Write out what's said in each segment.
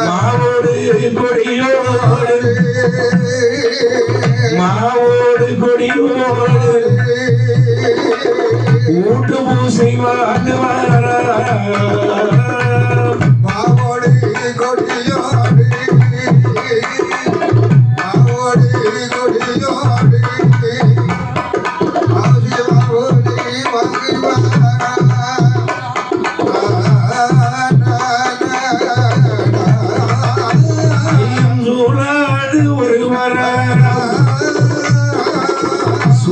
மாவோடு கொடியோடு மாவோடு கொடியோடு. ஊட்டு பூசை வாழ்ந்து வர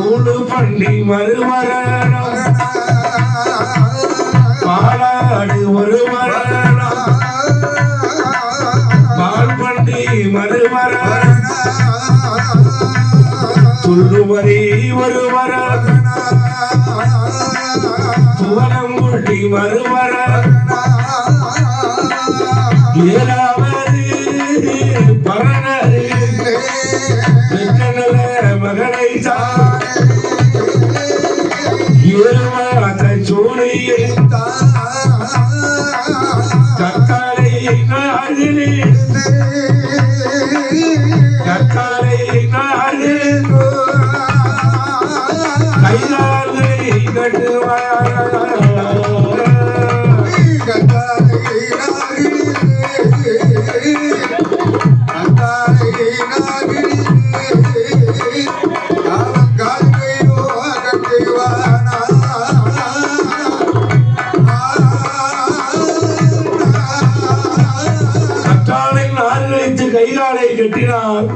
சூடு பண்ணி மறுமரணம். பாலாடு ஒரு மரணம். பால் பண்ணி மறுமரணம். துள்ளுமறி ஒரு மரணம். துவனம் கொட்டி மறுமரம் ஏழாவது ஏழுமாத கட்டினார்.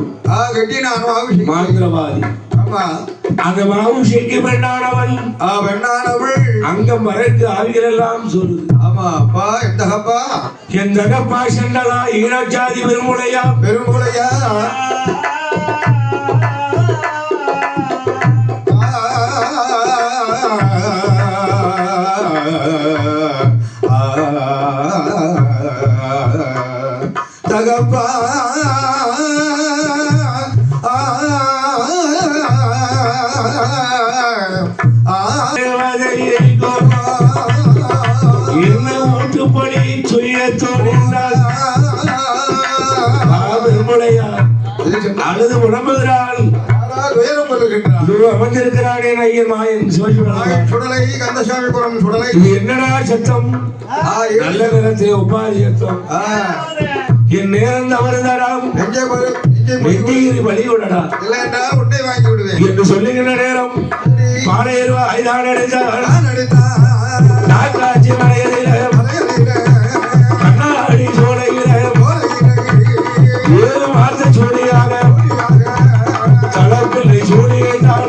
மாந்திரவாதி அந்த மாவுஷிக்கு பெண்ணானவன் அங்கம் மறைத்து ஆவிகள் எல்லாம் சொல்லுது என் தகப்பா சென்றதா? ஈழச்சாதி பெருமுடையா பெருமுளையா தகப்பா என்ன ஓட்டுப்படி சுய தோன்றினார் பெருமுடையா அழுது இது அமர்ந்திருக்கிறானே ஐயர் மாயன் சுடலை கந்தசாமிபுரம் சுடலை இது என்னடா சத்தம் நல்ல நேரத்தில் உபாதி சத்தம் என் நேரம் தவறுதாராம். நெஞ்சை வழி விடடா இல்லைண்டா உன்னை வாங்கி விடுவேன். என்று நேரம். அடைந்தார் நான் அடித்தார். நாக்காட்சி மலையில கண்ணாடி சோலையில ஏழு மாச சோழியாக தளப்பிள்ளை சோழியை தான்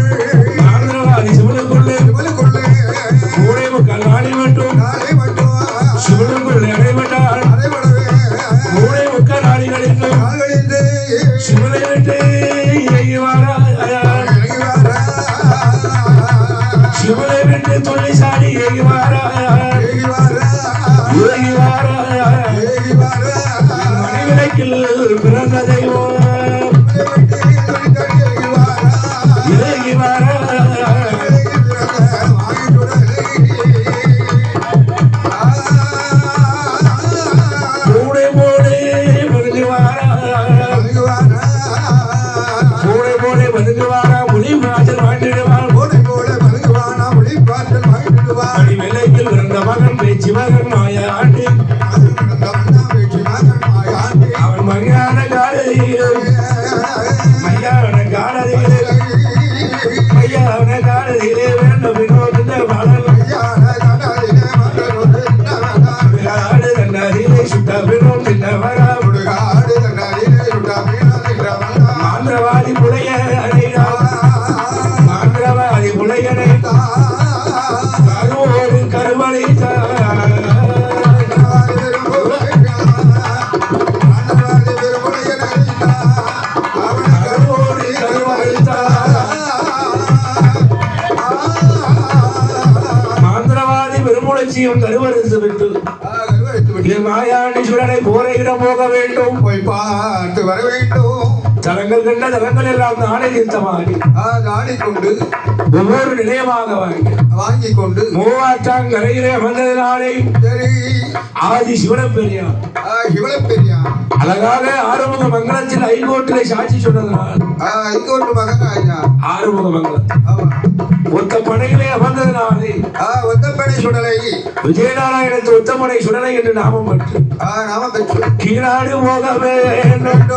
அவசியம் கருவறுத்து விட்டு மாயாண்டீஸ்வரனை போரையிடம் போக வேண்டும். போய் பார்த்து வர வேண்டும். தலங்கள் கண்ட தலங்கள் எல்லாம் நாளை தீர்த்தமாகி ஆ, நாடிக்கொண்டு ஒவ்வொரு நிலையமாக வாங்கி வாங்கிக் கொண்டு மூவாற்றாங்கரையிலே அமர்ந்ததினாலே சரி. ஆதி சிவனப்பெரியார் பெரியா அழகாக ஆறுமுக மங்கலத்தில் ஐகோட்டிலே சாட்சி சொன்னதனால் ஆ, இங்கோட்டு மகராஜா ஆறுமுக மங்கலம் ஆமா. ஒத்த படையிலே அமர்ந்ததினாலே. ஆ, ஒத்தப்படை சுடலை. விஜயநாராயணத்து ஒத்தமனை சுடலை என்று நாமம் பெற்று. ஆ, நாம பெற்று. கீழாடு போக வேண்டும்.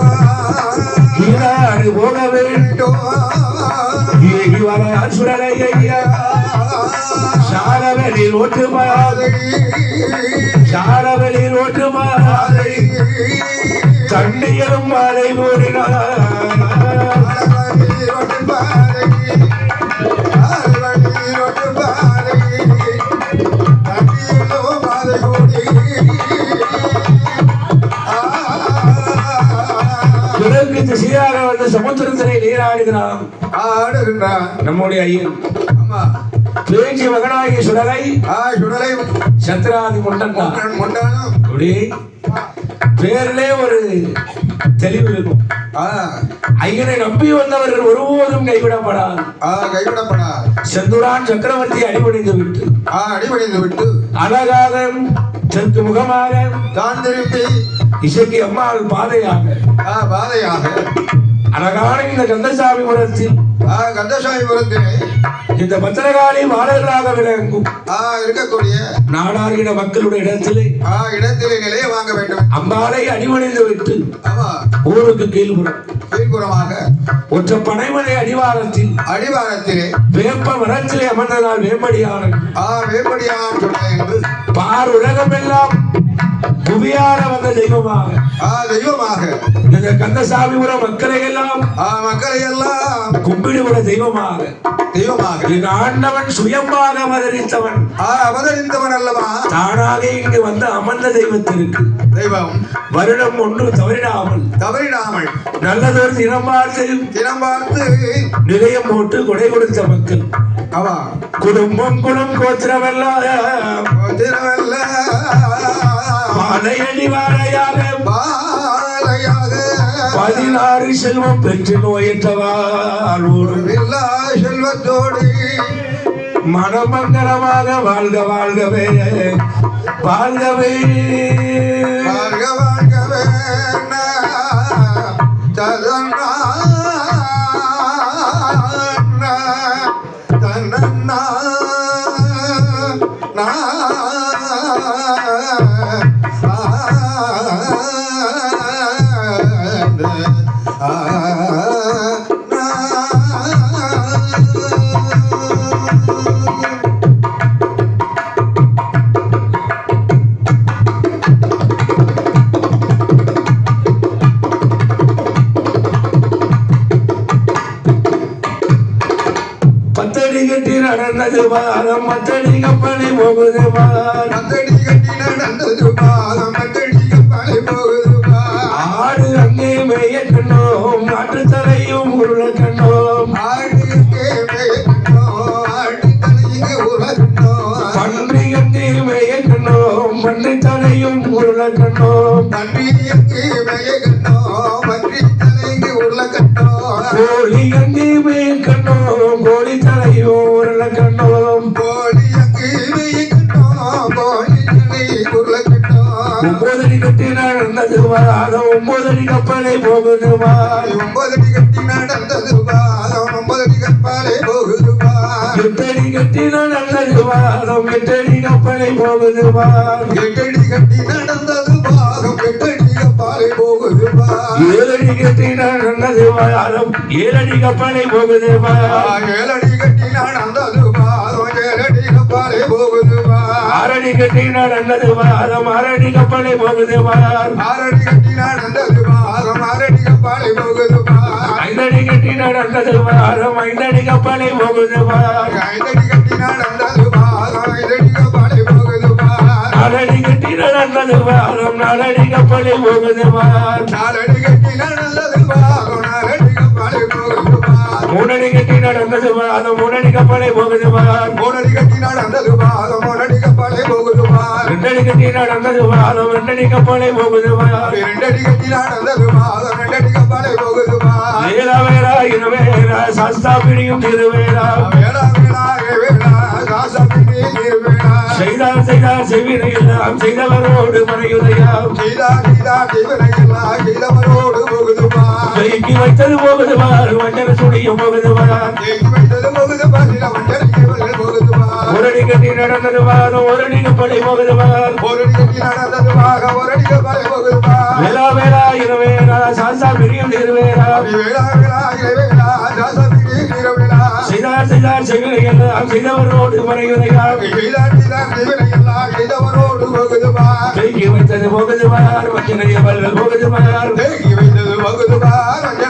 கீழாடு போக வேண்டும். ஏகி வர சுடலை ஐயா. சாரவெளி ரோட்டு பாதை சாரவெளி ரோட்டு பாதை தண்ணியரும் மாலை கூறினார் நீராடுகிறான் நம்முடைய ஐயன். பேச்சு மகனாகிய சுடலை சத்ராதி முண்டன்டா அப்படி பேரிலே ஒரு தெளிவு இருக்கும். ஐயனை நம்பி வந்தவர்கள் ஒருபோதும் கைவிடப்படாது. கைவிடப்படா செந்துரான் சக்கரவர்த்தி அடிபணிந்து விட்டு அடிபணிந்து விட்டு அழகாக தெற்கு முகமாக தான் திருப்பி இசைக்கு அம்மாள் பாதையாக. ஆ, பாதையாக. அழகான இந்த கந்தசாமிபுரத்தில் ஆ, கந்தசாமிபுரத்திலே இந்த பத்திரகாளி மாடர்களாக விளங்கும். இருக்கக்கூடிய நாடாரின மக்களுடைய இடத்திலே. இடத்திலே நிலைய வாங்க வேண்டும். அம்பாளை அடிபணிந்து விட்டு ஊருக்கு கீழ்புறம் கீழ்புறமாக ஒற்ற பனைமலை அடிவாரத்தில் அடிவாரத்திலே. வேப்ப மரத்திலே அமர்ந்ததால் வேம்படியாரன். ஆ வேப்படியான் சொன்ன என்று. பார் உலகமெல்லாம் புவியார வந்த தெய்வமாக. ஆ தெய்வமாக. இந்த கந்தசாமிபுரம் மக்களை எல்லாம் ஆ மக்களை எல்லாம் கும்பிடுகிற தெய்வமாக. தெய்வமாக. என் ஆண்டவன் சுயமாக அவதரித்தவன். ஆ அவதரித்தவன் அல்லவா? தானாக இங்கு வந்து அமர்ந்த தெய்வத்திற்கு. தெய்வம். வருடம் ஒன்று தவறிடாமல். தவறிடாமல். நல்லதொரு தினம் பார்த்து தினம் பார்த்து நிலையம் போட்டு கொடை கொடுத்த மக்கள். அவா. குடும்பம் குலம் கோத்திரமெல்லாம். திருவல்ல பாலையடி வாழையாக பாலையாக பதினாறு செல்வம் பெற்று நோயற்றவாழ்வோடு வில்லா செல்வத்தோடு மனமங்கலமாக வாழ்க வாழ்கவே வாழ்கவே. வாழ்க வாழ்கவே. ததன்னா Ah, ah, ah, ah. தன்னன்னா பத்தடி கட்டி நடந்தது வாரம். பத்தடி கப்பலி போகுது கட்டி கப்பலை போகுது வாரம் ஒன்பதடி கட்டி நடந்தது பாதம், ஒன்பதடி கப்பாலே போகுது பாதம். எட்டடி கட்டி நடந்தது வாரம் எட்டடி கப்பலை போகுது வாரம் எட்டடி கட்டி நடந்தது பாதம், எட்டடி கப்பாலே போகுது பாதம். ஏழடி கட்டி நடந்தது வாரம் ஏழடி கப்பலை போகுது வாரம் ஏழடி கட்டி நடந்தது பாதம், ஏழடி கப்பாலே போகுது பாதம். ஆறடி கட்டி நடந்தது வாரம் ஆறடி கப்பலை போகுது வாரம் ஆறடி கட்டி நடந்தது ஐந்தடி கட்டி நடந்தது வாரம் ஐந்தடி கப்பலை போகுது வாரம் ஐந்தடி கட்டி நடந்தது ஐந்தடி போகுது நாலடி கட்டி நடந்தது நாலடி கப்பலை போகுது நாலடி கட்டி நடந்தது நாலடி போகுது மூணடி கட்டி நடந்தது மூணடி கப்பலை போகுது மூணடி நடந்தது வாரம் ரெண்டடி கப்பலை போகுது ரெண்டடி கட்டி நடந்தது மாதம் ரெண்டடி கப்பாலை போகுது மா வேளா வேளா இருவேரா சாஸ்தா பிடியும் திருவேரா வேளா வேளா வேளா காசப்பிடி நீர்வேளா செய்தார் செய்தார் செவினை செய்தவரோடு மறையுதையாம் செய்தார் செய்தார் தீவனையெல்லாம் செய்தவரோடு போகுதுமா கைக்கு வைத்தது போகுது வார் வண்டன சுடியும் போகுது வார் தேக்கி வைத்தது போகுது கட்டி நடந்தது வாரம் ஒரடி கப்பலை போகுது வார் ஒரு கட்டி நடந்தது மாக ஒரு அடி கப்பாலை போகுதுமா வேளா வேளா. இருவேரா சாஸ்தா பிடியும் திருவேரா வேளா வேளா வேளா காசப்பிடி நீர்வேளா செய்தார் செய்தார் செவினை எல்லாம் செய்தவரோடு மறையுதையாம் கீதா கீதா தீவனையெல்லாம் கீதவரோடு போகுதுமா. கைக்கு வைத்தது போகுது வார் வஞ்சனைய வல்கள் போகுது வார் தேக்கி வைத்தது போகுதுமா மஞ்சள்